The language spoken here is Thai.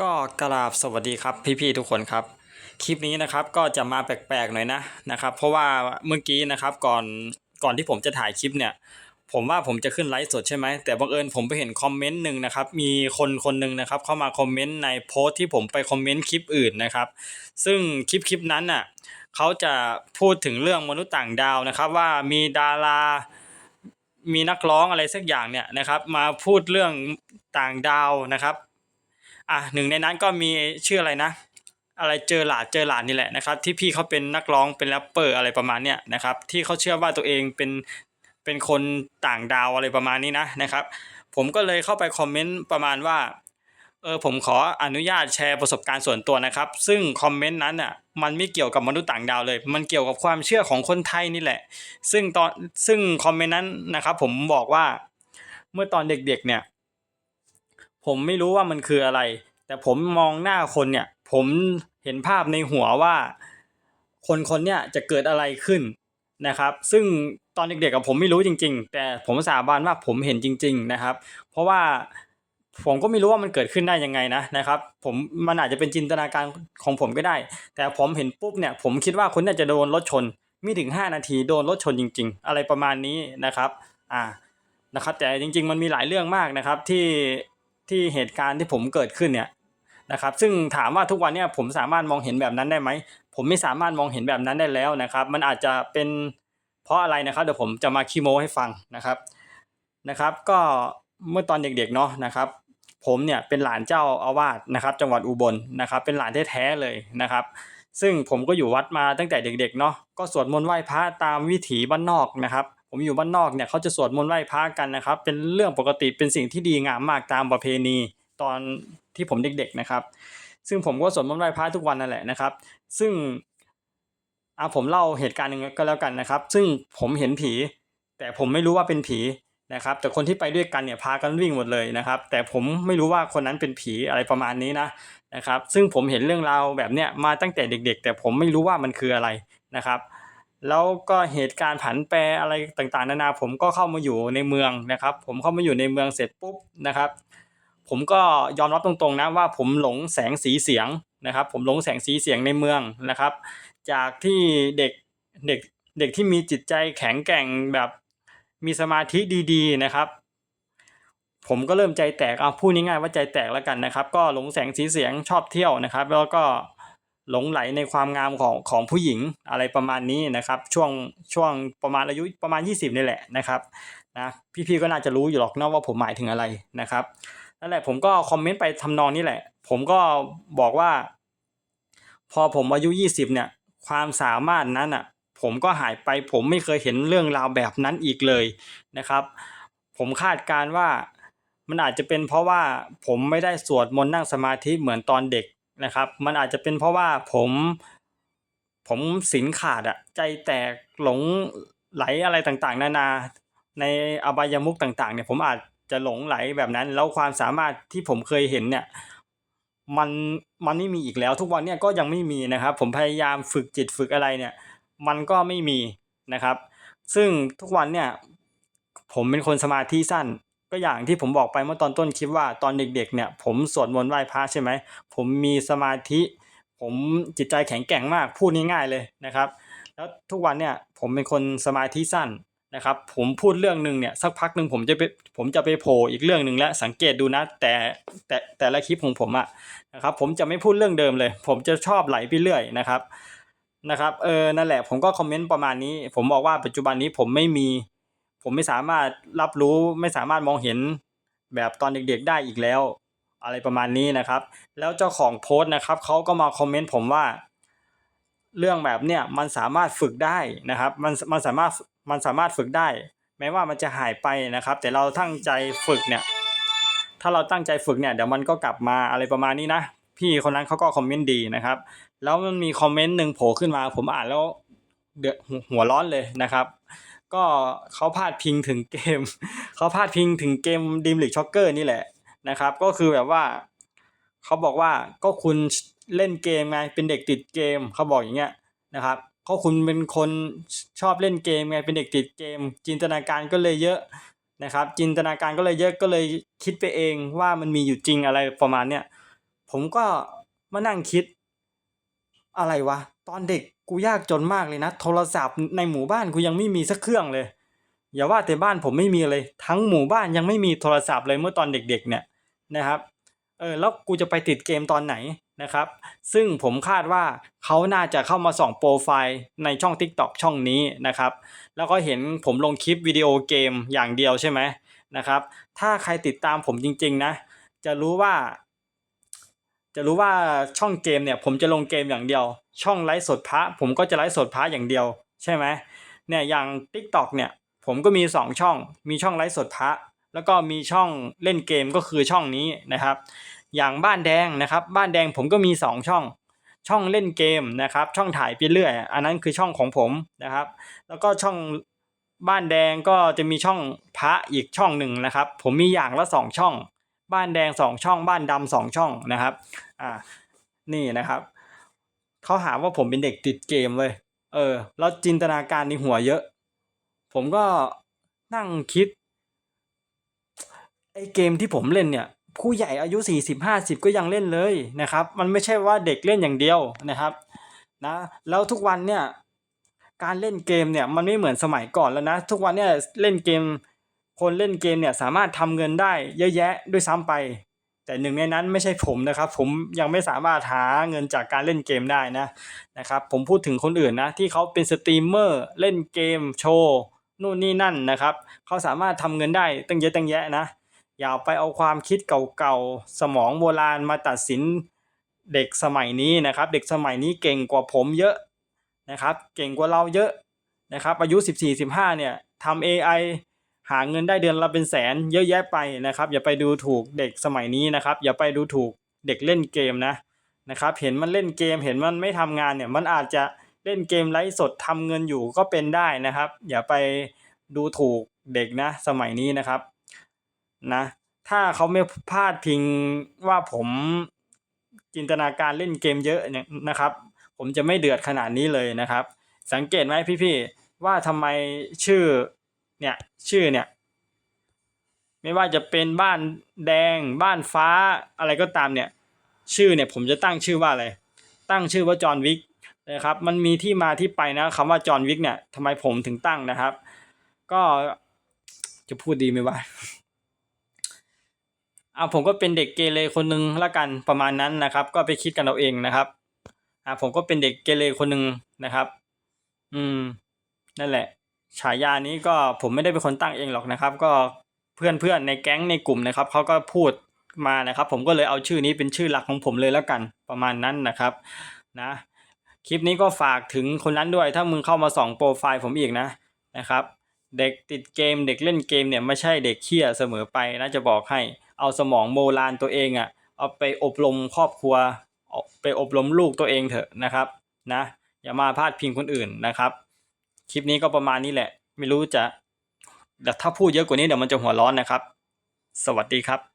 ก็กราบสวัสดีครับพี่ๆทุกคนครับ คลิปนี้นะครับก็จะมาแปลกๆหน่อยนะนะครับ เพราะว่าเมื่อกี้นะครับก่อนก่อนที่ผมจะถ่ายคลิปเนี่ย ผมว่าผมจะขึ้นไลฟ์สดใช่ไหมแต่บังเอิญผมไปเห็นคอมเมนต์หนึ่งนะครับมีคนคนหนึ่งนะครับเข้ามาคอมเมนต์ในโพสต์ที่ผมไปคอมเมนต์คลิปอื่นนะครับ ซึ่งคลิปคลิปนั้นน่ะเขาจะพูดถึงเรื่องมนุษย์ต่างดาวนะครับ ว่ามีดารามีนักร้องอะไรสักอย่างเนี่ยนะครับ มาพูดเรื่องต่างดาวนะครับ อะหนึ่งในนั้นก็มีชื่ออะไรนะ อะไรเจอหลาดเจอหลาดนี่แหละนะครับ ที่พี่เขาเป็นนักร้องเป็นแรปเปอร์อะไรประมาณเนี้ยนะครับ ที่เขาเชื่อว่าตัวเองเป็นเป็นคนต่างดาวอะไรประมาณนี้นะนะครับ ผมก็เลยเข้าไปคอมเมนต์ประมาณว่าเออผมขออนุญาตแชร์ประสบการณ์ส่วนตัวนะครับ ซึ่งคอมเมนต์นั้นอะมันไม่เกี่ยวกับมนุษย์ต่างดาวเลย มันเกี่ยวกับความเชื่อของคนไทยนี่แหละ ซึ่งตอนซึ่งคอมเมนต์นั้นนะครับ ผมบอกว่าเมื่อตอนเด็กๆเนี่ย ผมไม่รู้ว่ามันคืออะไร แต่ผมมองหน้าคนเนี่ย ผมเห็นภาพในหัวว่า คนคนเนี่ยจะเกิดอะไรขึ้นนะครับ ซึ่งตอนเด็กๆกับผมไม่รู้จริง ๆ แต่ผมสาบานว่าผมเห็นจริง ๆนะครับ เพราะว่าผมก็ไม่รู้ว่ามันเกิดขึ้นได้ยังไงนะนะครับ ผมมันอาจจะเป็นจินตนาการของผมก็ได้ แต่ผมเห็นปุ๊บเนี่ย ผมคิดว่าคนเนี่ยจะโดนรถชนไม่ถึง 5 นาทีโดนรถชนจริง ๆ อะไรประมาณนี้นะครับ อ่านะครับ แต่จริง ๆ มันมีหลายเรื่องมากนะครับที่ ที่เหตุการณ์ที่ผมเกิดขึ้นเนี่ยนะครับซึ่งถามว่าทุกวันเนี่ยผมสามารถมองเห็นแบบนั้นได้ไหมผมไม่สามารถมองเห็นแบบนั้นได้แล้วนะครับ มันอาจจะเป็นเพราะอะไรนะครับเดี๋ยวผมจะมาคีโมให้ฟังนะครับนะครับ ก็เมื่อตอนเด็กๆเนาะนะครับ ผมเนี่ยเป็นหลานเจ้าอาวาสนะครับ จังหวัดอุบลนะครับ เป็นหลานแท้ๆเลยนะครับ ซึ่งผมก็อยู่วัดมาตั้งแต่เด็กๆเนาะก็สวดมนต์ไหว้พระตามวิถีบ้านนอกนะครับ ผมอยู่บ้านนอกเนี่ยเขาจะสวดมนต์ไหว้พระกันนะครับ เป็นเรื่องปกติเป็นสิ่งที่ดีงามมากตามประเพณีตอนที่ผมเด็กๆนะครับ ซึ่งผมก็สวดมนต์ไหว้พระทุกวันนั่นแหละนะครับ ซึ่งอะผมเล่าเหตุการณ์หนึ่งก็แล้วกันนะครับ ซึ่งผมเห็นผี แต่ผมไม่รู้ว่าเป็นผีนะครับ แต่คนที่ไปด้วยกันเนี่ยพากันวิ่งหมดเลยนะครับ แต่ผมไม่รู้ว่าคนนั้นเป็นผีอะไรประมาณนี้นะนะครับ ซึ่งผมเห็นเรื่องราวแบบเนี้ยมาตั้งแต่เด็ก ๆ แต่ผมไม่รู้ว่ามันคืออะไรนะครับ แล้วก็เหตุการณ์ผันแปรอะไรต่างๆ นานาผมก็เข้ามาอยู่ในเมืองนะครับ ผมเข้ามาอยู่ในเมืองเสร็จปุ๊บนะครับ ผมก็ยอมรับตรงๆนะว่าผมหลงแสงสีเสียงนะครับ ผมหลงแสงสีเสียงในเมืองนะครับ จากที่เด็กเด็กเด็กที่มีจิตใจแข็งแกร่งแบบมีสมาธิดีๆนะครับ ผมก็เริ่มใจแตกเอาพูดง่ายๆว่าใจแตกแล้วกันนะครับ ก็หลงแสงสีเสียงชอบเที่ยวนะครับ แล้วก็ หลงไหลในความงามของของผู้หญิงอะไรประมาณนี้นะครับ ช่วงช่วงประมาณอายุประมาณ 20นี่แหละนะครับนะพี่ๆก็น่าจะรู้อยู่หรอกนะว่าผมหมายถึงอะไรนะครับนั่นแหละผมก็คอมเมนต์ไปทำนองนี้แหละ ผมก็บอกว่า พอผมอายุ 20 เนี่ย ความสามารถนั้นอะ ผมก็หายไปผมไม่เคยเห็นเรื่องราวแบบนั้นอีกเลยนะครับ ผมคาดการณ์ว่ามันอาจจะเป็นเพราะว่าผมไม่ได้สวดมนต์นั่งสมาธิเหมือนตอนเด็ก นะครับ มันอาจจะเป็นเพราะว่าผมผมศีลขาดอะใจแตกหลงไหลอะไรต่างๆ นานา ในอบายมุกต่างๆเนี่ยผมอาจจะหลงไหลแบบนั้น แล้วความสามารถที่ผมเคยเห็นเนี่ยมันมันไม่มีอีกแล้ว ทุกวันเนี่ยก็ยังไม่มีนะครับ ผมพยายามฝึกจิตฝึกอะไรเนี่ยมันก็ไม่มีนะครับ ซึ่งทุกวันเนี่ยผมเป็นคนสมาธิสั้น ก็อย่างที่ผมบอกไปเมื่อตอนต้นคลิปว่าตอนเด็กๆเนี่ยผมสวดมนต์ไหว้พระใช่ไหมผมมีสมาธิ ผมจิตใจแข็งแกร่งมากพูดง่ายๆเลยนะครับ แล้วทุกวันเนี่ยผมเป็นคนสมาธิสั้นนะครับผมพูดเรื่องหนึ่งเนี่ยสักพักหนึ่งผมจะไปผมจะไปโผล่อีกเรื่องหนึ่งแล้วสังเกตดูนะแต่แต่แต่ละคลิปของผมอะนะครับผมจะไม่พูดเรื่องเดิมเลย ผมจะชอบไหลไปเรื่อยนะครับนะครับเออนั่นแหละผมก็คอมเมนต์ประมาณนี้ ผมบอกว่าปัจจุบันนี้ผมไม่มี ผมไม่สามารถรับรู้ไม่สามารถมองเห็นแบบตอนเด็กๆได้อีกแล้ว อะไรประมาณนี้นะครับ แล้วเจ้าของโพสต์นะครับเขาก็มาคอมเมนต์ผมว่า เรื่องแบบเนี้ยมันสามารถฝึกได้นะครับมันมันสามารถมันสามารถฝึกได้ แม้ว่ามันจะหายไปนะครับ แต่เราตั้งใจฝึกเนี่ยถ้าเราตั้งใจฝึกเนี่ยเดี๋ยวมันก็กลับมาอะไรประมาณนี้นะพี่คนนั้นเขาก็คอมเมนต์ดีนะครับ แล้วมันมีคอมเมนต์หนึ่งโผล่ขึ้นมา ผมอ่านแล้วเดือดหัวร้อนเลยนะครับ ก็เขาพาดพิงถึงเกม เขาพาดพิงถึงเกมดิมลิกช็อกเกอร์นี่แหละนะครับ ก็คือแบบว่าเขาบอกว่าก็คุณเล่นเกมไงเป็นเด็กติดเกมเขาบอกอย่างเงี้ยนะครับก็คุณเป็นคนชอบเล่นเกมไงเป็นเด็กติดเกม จินตนาการก็เลยเยอะนะครับ จินตนาการก็เลยเยอะก็เลยคิดไปเองว่ามันมีอยู่จริงอะไรประมาณเนี้ยผมก็มานั่งคิดอะไรวะ ตอนเด็กกูยากจนมากเลยนะ โทรศัพท์ในหมู่บ้านกูยังไม่มีสักเครื่องเลย อย่าว่าแต่บ้านผมไม่มีเลย ทั้งหมู่บ้านยังไม่มีโทรศัพท์เลยเมื่อตอนเด็กๆเนี่ยนะครับเออแล้วกูจะไปติดเกมตอนไหนนะครับ ซึ่งผมคาดว่าเขาน่าจะเข้ามาส่องโปรไฟล์ในช่อง TikTok ช่องนี้นะครับ แล้วก็เห็นผมลงคลิปวิดีโอเกมอย่างเดียวใช่ไหมนะครับ ถ้าใครติดตามผมจริงๆนะ จะรู้ว่า จะรู้ว่าช่องเกมเนี่ยผมจะลงเกมอย่างเดียว ช่องไลฟ์สดพระผมก็จะไลฟ์สดพระอย่างเดียว ใช่ไหมเนี่ยอย่าง TikTok เนี่ยผมก็มีสองช่อง มีช่องไลฟ์สดพระแล้วก็มีช่องเล่นเกมก็คือช่องนี้นะครับ อย่างบ้านแดงนะครับ บ้านแดงผมก็มีสองช่อง ช่องเล่นเกมนะครับ ช่องถ่ายไปเรื่อย อันนั้นคือช่องของผมนะครับ แล้วก็ช่องบ้านแดงก็จะมีช่องพระอีกช่องหนึ่งนะครับ ผมมีอย่างละสองช่อง บ้านแดงสองช่อง บ้านดำสองช่องนะครับ อ่า นี่นะครับเขาหาว่าผมเป็นเด็กติดเกมเลย เออ แล้วจินตนาการในหัวเยอะ ผมก็นั่งคิด ไอเกมที่ผมเล่นเนี่ย ผู้ใหญ่อายุสี่สิบห้าสิบก็ยังเล่นเลยนะครับ มันไม่ใช่ว่าเด็กเล่นอย่างเดียวนะครับนะ แล้วทุกวันเนี่ย การเล่นเกมเนี่ยมันไม่เหมือนสมัยก่อนแล้วนะ ทุกวันเนี่ยเล่นเกม คนเล่นเกมเนี่ยสามารถทำเงินได้เยอะแยะด้วยซ้ำไป แต่หนึ่งในนั้นไม่ใช่ผมนะครับ ผมยังไม่สามารถหาเงินจากการเล่นเกมได้นะนะครับผมพูดถึงคนอื่นนะที่เขาเป็นสตรีมเมอร์เล่นเกมโชว์นู่นนี่นั่นนะครับเขาสามารถทำเงินได้ตั้งเยอะตั้งแยะนะอย่าไปเอาความคิดเก่าๆสมองโบราณมาตัดสินเด็กสมัยนี้นะครับ เด็กสมัยนี้เก่งกว่าผมเยอะนะครับ เก่งกว่าเราเยอะนะครับ อายุ 14-15เนี่ยทำ AI หาเงินได้เดือนละเป็นแสนเยอะแยะไปนะครับ อย่าไปดูถูกเด็กสมัยนี้นะครับ อย่าไปดูถูกเด็กเล่นเกมนะนะครับเห็นมันเล่นเกมเห็นมันไม่ทำงานเนี่ยมันอาจจะเล่นเกมไร้สดทำเงินอยู่ก็เป็นได้นะครับ อย่าไปดูถูกเด็กนะสมัยนี้นะครับนะถ้าเขาไม่พลาดพิงว่าผมจินตนาการเล่นเกมเยอะเนี่ยนะครับ ผมจะไม่เดือดขนาดนี้เลยนะครับ สังเกตไหมพี่ๆว่าทำไมชื่อ เนี่ยชื่อเนี่ยไม่ว่าจะเป็นบ้านแดงบ้านฟ้าอะไรก็ตามเนี่ยชื่อเนี่ยผมจะตั้งชื่อว่าอะไรตั้งชื่อว่าจอห์นวิกนะครับมันมีที่มาที่ไปนะคำว่าจอห์นวิกเนี่ยทำไมผมถึงตั้งนะครับ ก็จะพูดดีไหมวะอ่าผมก็เป็นเด็กเกเรคนหนึ่งละกันประมาณนั้นนะครับ ก็ไปคิดกันเอาเองนะครับอ่าผมก็เป็นเด็กเกเรคนหนึ่งนะครับ อืมนั่นแหละ ฉายานี้ก็ผมไม่ได้เป็นคนตั้งเองหรอกนะครับ ก็เพื่อนเพื่อนในแก๊งในกลุ่มนะครับเขาก็พูดมานะครับ ผมก็เลยเอาชื่อนี้เป็นชื่อหลักของผมเลยแล้วกันประมาณนั้นนะครับนะคลิปนี้ก็ฝากถึงคนนั้นด้วย ถ้ามึงเข้ามาส่องโปรไฟล์ผมอีกนะนะครับ เด็กติดเกมเด็กเล่นเกมเนี่ยไม่ใช่เด็กเคี้ยเสมอไปนะจะบอกให้เอาสมองโบราณตัวเองอะ่ะเอาไปอบรมครอบครัวเอาไปอบรมลูกตัวเองเถอะนะครับนะอย่ามาพาดพิงคนอื่นนะครับ คลิปนี้ก็ประมาณนี้แหละ ไม่รู้จะแต่ถ้าพูดเยอะกว่านี้เดี๋ยวมันจะหัวร้อนนะครับ สวัสดีครับ